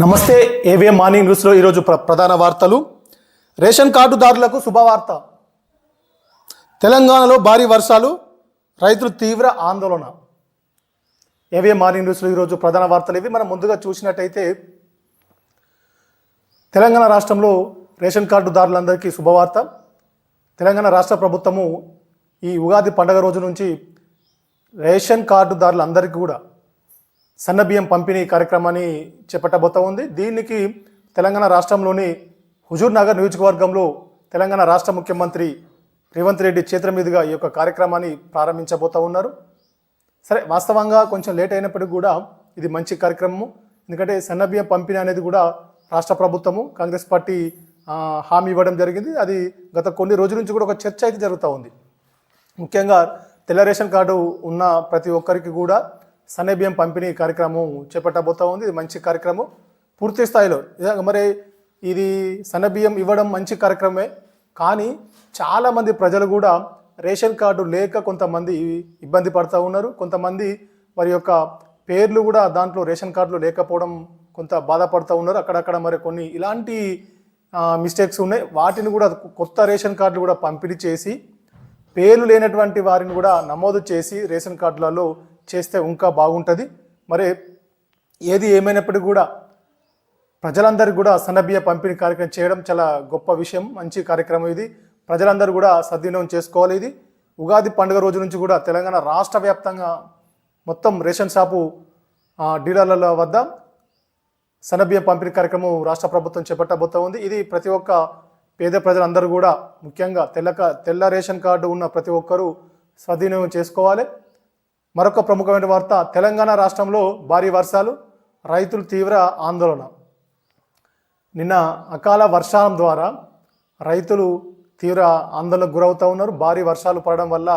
నమస్తే AVM morning న్యూస్లో ఈరోజు ప్ర ప్రధాన వార్తలు? రేషన్ కార్డుదారులకు శుభవార్త. తెలంగాణలో భారీ వర్షాలు రైతులు తీవ్ర ఆందోళన. ఏవిఎం మార్నింగ్ న్యూస్లో ఈరోజు ప్రధాన వార్తలు ఇవి? మనం ముందుగా చూసినట్టయితే తెలంగాణ రాష్ట్రంలో రేషన్ కార్డుదారులందరికీ శుభవార్త. తెలంగాణ రాష్ట్ర ప్రభుత్వము ఈ ఉగాది పండగ రోజు నుంచి రేషన్ కార్డుదారులందరికీ కూడా సన్నబియ్యం పంపిణీ కార్యక్రమాన్ని చేపట్టబోతా ఉంది. దీనికి తెలంగాణ రాష్ట్రంలోని హుజూర్ నగర్ నియోజకవర్గంలో తెలంగాణ రాష్ట్ర ముఖ్యమంత్రి రేవంత్ రెడ్డి చేతుల మీదుగా ఈ యొక్క కార్యక్రమాన్ని ప్రారంభించబోతా ఉన్నారు. సరే వాస్తవంగా కొంచెం లేట్ అయినప్పటికీ కూడా ఇది మంచి కార్యక్రమము. ఎందుకంటే సన్నబియ్యం పంపిణీ అనేది కూడా రాష్ట్ర ప్రభుత్వము కాంగ్రెస్ పార్టీ హామీ ఇవ్వడం జరిగింది. అది గత కొన్ని రోజుల నుంచి కూడా ఒక చర్చ అయితే జరుగుతూ ఉంది. ముఖ్యంగా తెల్ల రేషన్ కార్డు ఉన్న ప్రతి ఒక్కరికి కూడా సన్న బియ్యం పంపిణీ కార్యక్రమం చేపట్టబోతా ఉంది. ఇది మంచి కార్యక్రమం. పూర్తి స్థాయిలో మరి ఇది సన్న బియ్యం ఇవ్వడం మంచి కార్యక్రమే. కానీ చాలామంది ప్రజలు కూడా రేషన్ కార్డు లేక కొంతమంది ఇబ్బంది పడుతూ ఉన్నారు. కొంతమంది వారి యొక్క పేర్లు కూడా దాంట్లో రేషన్ కార్డులు లేకపోవడం కొంత బాధపడుతూ ఉన్నారు. అక్కడక్కడ మరి కొన్ని ఇలాంటి మిస్టేక్స్ ఉన్నాయి. వాటిని కూడా కొత్త రేషన్ కార్డులు కూడా పంపిణీ చేసి పేర్లు లేనటువంటి వారిని కూడా నమోదు చేసి రేషన్ కార్డులలో చేస్తే ఇంకా బాగుంటుంది. మరి ఏది ఏమైనప్పటికీ కూడా ప్రజలందరికీ కూడా సన్నబియ్య పంపిణీ కార్యక్రమం చేయడం చాలా గొప్ప విషయం మంచి కార్యక్రమం ఇది. ప్రజలందరూ కూడా సద్వినియోగం చేసుకోవాలి ఇది. ఉగాది పండుగ రోజు నుంచి కూడా తెలంగాణ రాష్ట్ర వ్యాప్తంగా మొత్తం రేషన్ షాపు డీలర్ల వద్ద సన్నబియ్యం పంపిణీ కార్యక్రమం రాష్ట్ర ప్రభుత్వం చేపట్టబోతా ఉంది. ఇది ప్రతి ఒక్క పేద ప్రజలందరూ కూడా ముఖ్యంగా తెల్ల తెల్ల రేషన్ కార్డు ఉన్న ప్రతి ఒక్కరూ సద్వినియోగం చేసుకోవాలి. మరొక ప్రముఖమైన వార్త తెలంగాణ రాష్ట్రంలో భారీ వర్షాలు రైతులు తీవ్ర ఆందోళన. నిన్న అకాల వర్షాల ద్వారా రైతులు తీవ్ర ఆందోళనకు గురవుతూ ఉన్నారు. భారీ వర్షాలు పడడం వల్ల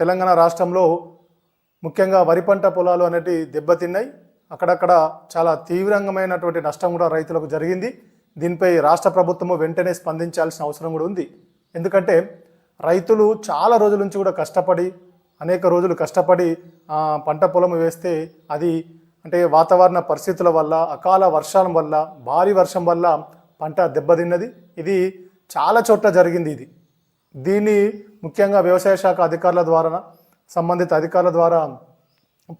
తెలంగాణ రాష్ట్రంలో ముఖ్యంగా వరి పంట పొలాలు అనేటివి దెబ్బతిన్నాయి. అక్కడక్కడ చాలా తీవ్రంగమైనటువంటి నష్టం కూడా రైతులకు జరిగింది. దీనిపై రాష్ట్ర ప్రభుత్వము వెంటనే స్పందించాల్సిన అవసరం కూడా ఉంది. ఎందుకంటే రైతులు చాలా రోజుల నుంచి కూడా కష్టపడి అనేక రోజులు కష్టపడి పంట పొలం వేస్తే అది అంటే వాతావరణ పరిస్థితుల వల్ల అకాల వర్షాల వల్ల భారీ వర్షం వల్ల పంట దెబ్బతిన్నది. ఇది చాలా చోట్ల జరిగింది ఇది. దీన్ని ముఖ్యంగా వ్యవసాయ శాఖ అధికారుల ద్వారా సంబంధిత అధికారుల ద్వారా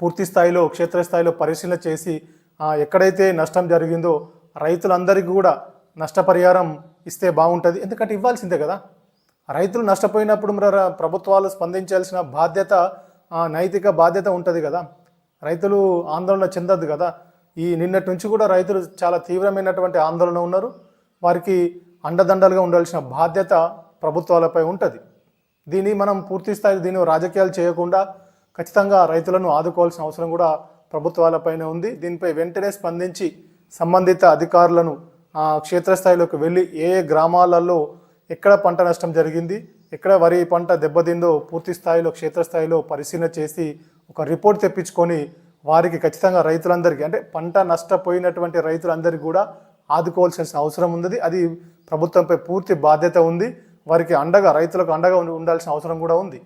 పూర్తి స్థాయిలో క్షేత్రస్థాయిలో పరిశీలన చేసి ఎక్కడైతే నష్టం జరిగిందో రైతులందరికీ కూడా నష్టపరిహారం ఇస్తే బాగుంటుంది. ఎందుకంటే ఇవ్వాల్సిందే కదా. రైతులు నష్టపోయినప్పుడు మరి ప్రభుత్వాలు స్పందించాల్సిన బాధ్యత నైతిక బాధ్యత ఉంటుంది కదా. రైతులు ఆందోళన చెందద్దు కదా. ఈ నిన్నటి నుంచి కూడా రైతులు చాలా తీవ్రమైనటువంటి ఆందోళన ఉన్నారు. వారికి అండదండలుగా ఉండాల్సిన బాధ్యత ప్రభుత్వాలపై ఉంటుంది. దీన్ని మనం పూర్తి స్థాయి దీన్ని రాజకీయాలు చేయకుండా ఖచ్చితంగా రైతులను ఆదుకోవాల్సిన అవసరం కూడా ప్రభుత్వాలపైన ఉంది. దీనిపై వెంటనే స్పందించి సంబంధిత అధికారులను క్షేత్రస్థాయిలోకి వెళ్ళి ఏ ఏ గ్రామాలలో ఎక్కడ పంట నష్టం జరిగింది ఎక్కడ వరి పంట దెబ్బతిందో పూర్తి స్థాయిలో క్షేత్రస్థాయిలో పరిశీలన చేసి ఒక రిపోర్ట్ తెప్పించుకొని వారికి ఖచ్చితంగా రైతులందరికీ అంటే పంట నష్టపోయినటువంటి రైతులందరికీ కూడా ఆదుకోవాల్సిన అవసరం ఉంది అది ప్రభుత్వంపై పూర్తి బాధ్యత ఉంది. వారికి అండగా రైతులకు అండగా ఉండాల్సిన అవసరం కూడా ఉంది.